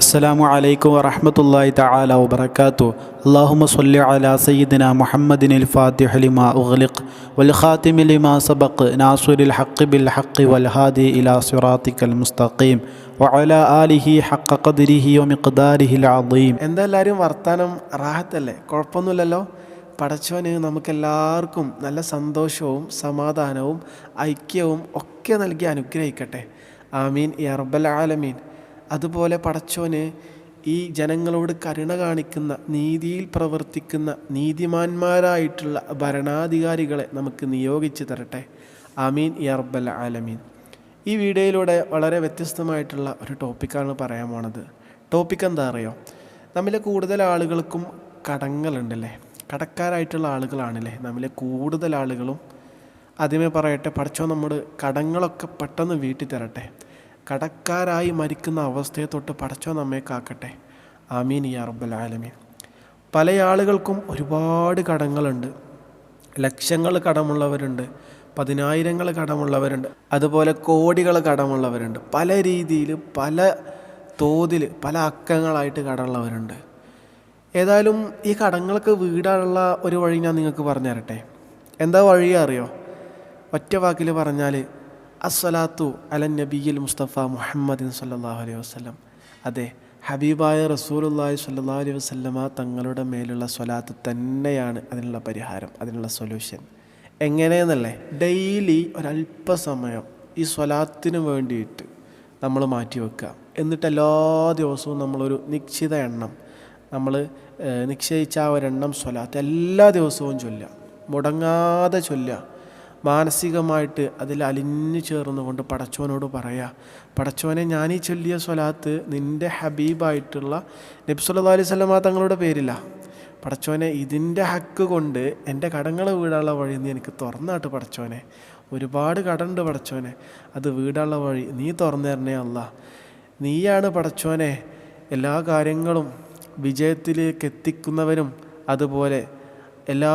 അസ്സലാമു അലൈക്കും വറഹമത്തല്ലാഹി തആല വബറകാതു അല്ലാഹുമ്മ സ്വല്ലി അലാ സയ്യിദിന മുഹമ്മദിനിൽ ഫാത്തിഹ ലിമാ ഉഗ്ലിഖ് വൽ ഖാതിമി ലിമാ സബഖ് നാസിറുൽ ഹഖ് ബിൽ ഹഖ് വൽ ഹാദി ഇലാ സിറാതിക്കൽ മുസ്തഖീം വഅല ആലിഹി ഹഖ ഖദ്രിഹി വമിഖ്ദാരിഹിൽ അളീം എന്താ എല്ലാവരും വർത്താനം? റാഹത്തല്ലേ? കുഴപ്പമൊന്നുമില്ലല്ലോ? പടച്ചവന് നമുക്കെല്ലാവർക്കും നല്ല സന്തോഷവും സമാധാനവും ഐക്യവും ഒക്കെ നൽകി അനുഗ്രഹിക്കട്ടെ. ആമീൻ. ഈ അർബൽ ആലമീൻ. അതുപോലെ പടച്ചോന് ഈ ജനങ്ങളോട് കരുണ കാണിക്കുന്ന നീതിയിൽ പ്രവർത്തിക്കുന്ന നീതിമാന്മാരായിട്ടുള്ള ഭരണാധികാരികളെ നമുക്ക് നിയോഗിച്ചു തരട്ടെ. ആമീൻ. ഈ അർബൽ ആലമീൻ. ഈ വീഡിയോയിലൂടെ വളരെ വ്യത്യസ്തമായിട്ടുള്ള ഒരു ടോപ്പിക്കാണ് പറയാൻ പോണത്. ടോപ്പിക് എന്താ അറിയോ? നമ്മിലെ കൂടുതൽ ആളുകൾക്കും കടങ്ങളുണ്ടല്ലേ? കടക്കാരായിട്ടുള്ള ആളുകളാണല്ലേ? നമ്മിലെ കൂടുതൽ ആളുകളും. ആദ്യമേ പറയട്ടെ പഠിച്ചോ നമ്മുടെ കടങ്ങളൊക്കെ പെട്ടെന്ന് വീട്ടിൽ തരട്ടെ. കടക്കാരായി മരിക്കുന്ന അവസ്ഥയെ തൊട്ട് പഠിച്ചോ നമ്മെ കാക്കട്ടെ. ആമീൻ യാ റബ്ബൽ ആലമീൻ. പല ആളുകൾക്കും ഒരുപാട് കടങ്ങളുണ്ട്. ലക്ഷങ്ങൾ കടമുള്ളവരുണ്ട്. പതിനായിരങ്ങൾ കടമുള്ളവരുണ്ട്. അതുപോലെ കോടികൾ കടമുള്ളവരുണ്ട്. പല രീതിയിൽ പല തോതിൽ പല അക്കങ്ങളായിട്ട് കടമുള്ളവരുണ്ട്. ഏതായാലും ഈ കടങ്ങൾക്ക് വീടാനുള്ള ഒരു വഴി ഞാൻ നിങ്ങൾക്ക് പറഞ്ഞു തരട്ടെ. എന്താ വഴി അറിയോ? ഒറ്റ വാക്കിൽ പറഞ്ഞാൽ അസ്സലാത്തു അലൻ നബിയിൽ മുസ്തഫ മുഹമ്മദിൻ സല്ലല്ലാഹു അലൈഹി വസ്ലം അതെ ഹബീബായ റസൂലുള്ളാഹി സല്ലാ അലൈഹി വസല്ലമ തങ്ങളുടെ മേലുള്ള സ്വലാത്ത് തന്നെയാണ് അതിനുള്ള പരിഹാരം അതിനുള്ള സൊല്യൂഷൻ എങ്ങനെയെന്നല്ലേ? ഡെയിലി ഒരല്പസമയം ഈ സ്വലാത്തിന് വേണ്ടിയിട്ട് നമ്മൾ മാറ്റി വെക്കുക എന്നിട്ട് എല്ലാ ദിവസവും നമ്മളൊരു നിശ്ചിത എണ്ണം നമ്മൾ നിശ്ചയിച്ച ആ ഒരെണ്ണം സ്വലാത്ത് എല്ലാ ദിവസവും ചൊല്ലുക. മുടങ്ങാതെ ചൊല്ലുക. മാനസികമായിട്ട് അതിൽ അലിഞ്ഞു ചേർന്നുകൊണ്ട് പടച്ചോനോട് പറയാ പടച്ചോനെ ഞാൻ ഈ ചൊല്ലിയ സ്വലാത്ത് നിന്റെ ഹബീബായിട്ടുള്ള നബ്സുല്ലാ അലൈഹി സ്വലമ തങ്ങളുടെ പേരില്ല പടച്ചോനെ ഇതിന്റെ ഹക്ക് കൊണ്ട് എന്റെ കടങ്ങൾ വീടാനുള്ള വഴി നീ എനിക്ക് തുറന്നാട്ട് പടച്ചോനെ ഒരുപാട് കടമുണ്ട് പടച്ചോനെ അത് വീടാനുള്ള വഴി നീ തുറന്നു തരണേ അല്ല നീയാണ് പടച്ചോനെ എല്ലാ കാര്യങ്ങളും വിജയത്തിലേക്ക് എത്തിക്കുന്നവനും അതുപോലെ എല്ലാ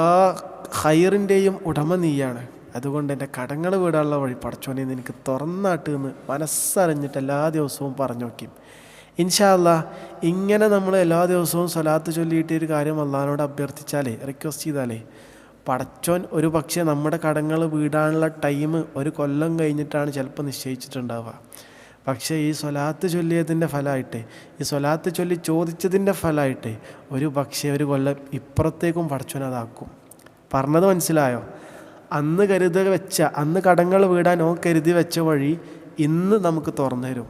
ഹൈറിന്റെയും ഉടമ നീയാണ്. അതുകൊണ്ട് എന്റെ കടങ്ങൾ വീടാനുള്ള വഴി പടച്ചോനെ എനിക്ക് തുറന്നാട്ട് എന്ന് മനസ്സറിഞ്ഞിട്ട് എല്ലാ ദിവസവും പറഞ്ഞു നോക്കി. ഇൻഷാല്ല ഇങ്ങനെ നമ്മൾ എല്ലാ ദിവസവും സ്വലാത്ത് ചൊല്ലിയിട്ട് ഒരു കാര്യം അള്ളഹാനോട് അഭ്യർത്ഥിച്ചാലേ റിക്വസ്റ്റ് ചെയ്താലേ പടച്ചോൻ ഒരു പക്ഷേ നമ്മുടെ കടങ്ങൾ വീടാനുള്ള ടൈം ഒരു കൊല്ലം കഴിഞ്ഞിട്ടാണ് ചിലപ്പോൾ നിശ്ചയിച്ചിട്ടുണ്ടാവുക. പക്ഷേ ഈ സ്വലാത്ത് ചൊല്ലിയതിന്റെ ഫലമായിട്ട് ഈ സ്വലാത്ത് ചൊല്ലി ചോദിച്ചതിന്റെ ഫലമായിട്ട് ഒരു പക്ഷേ ഒരു കൊല്ലം ഇപ്പുറത്തേക്കും പടച്ചുനതാക്കും പറഞ്ഞത് മനസ്സിലായോ? അന്ന് കരുത വെച്ച അന്ന് കടങ്ങൾ വീടാൻ ഓ കരുതി വെച്ച വഴി ഇന്ന് നമുക്ക് തുറന്നു തരും.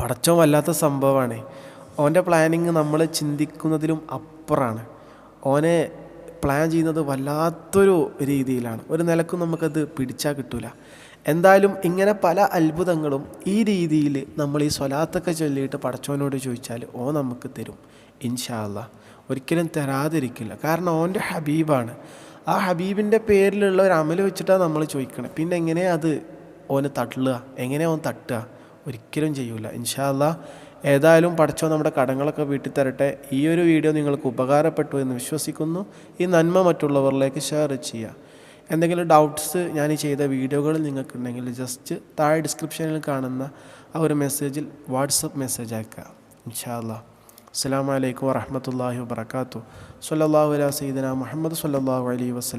പടച്ചോ വല്ലാത്ത സംഭവമാണ്. ഓന്റെ പ്ലാനിങ് നമ്മൾ ചിന്തിക്കുന്നതിലും അപ്പുറമാണ് ഓനെ പ്ലാൻ ചെയ്യുന്നത് വല്ലാത്തൊരു രീതിയിലാണ്. ഒരു നിലക്കും നമുക്കത് പിടിച്ചാൽ കിട്ടൂല. എന്തായാലും ഇങ്ങനെ പല അത്ഭുതങ്ങളും ഈ രീതിയിൽ നമ്മൾ ഈ സ്വലാത്തൊക്കെ ചൊല്ലിയിട്ട് പടച്ചോനോട് ചോദിച്ചാൽ ഓ നമുക്ക് തരും. ഇൻഷാല്ല ഒരിക്കലും തരാതിരിക്കില്ല. കാരണം ഓന്റെ ഹബീബാണ്. ആ ഹബീബിന്റെ പേരിലുള്ള ഒരു അമൽ വെച്ചിട്ടാണ് നമ്മൾ ചോദിക്കണം. പിന്നെ എങ്ങനെയാ അത് ഓന് തട്ടുക? എങ്ങനെയാണ് ഓൻ തട്ടുക? ഒരിക്കലും ചെയ്യൂല. ഇൻഷാല്ല ഏതായാലും പഠിച്ചോ നമ്മുടെ കടങ്ങളൊക്കെ വീട്ടിൽ തരട്ടെ. ഈ ഒരു വീഡിയോ നിങ്ങൾക്ക് ഉപകാരപ്പെട്ടു എന്ന് വിശ്വസിക്കുന്നു. ഈ നന്മ മറ്റുള്ളവരിലേക്ക് ഷെയർ ചെയ്യുക. എന്തെങ്കിലും ഡൗട്ട്സ് ഞാൻ ചെയ്ത വീഡിയോകൾ നിങ്ങൾക്കുണ്ടെങ്കിൽ ജസ്റ്റ് താഴെ ഡിസ്ക്രിപ്ഷനിൽ കാണുന്ന ആ ഒരു മെസ്സേജിൽ വാട്സപ്പ് മെസ്സേജ് അയക്കുക. ഇൻഷാല്ലാ അസ്സാം വലൈക്കും വാഹമത്തല്ലാഹി വാബർക്കാത്തു സല്ലാഹു അല സീദന മുഹമ്മദ് സല്ലാഹു അലൈഹി വസ്ലം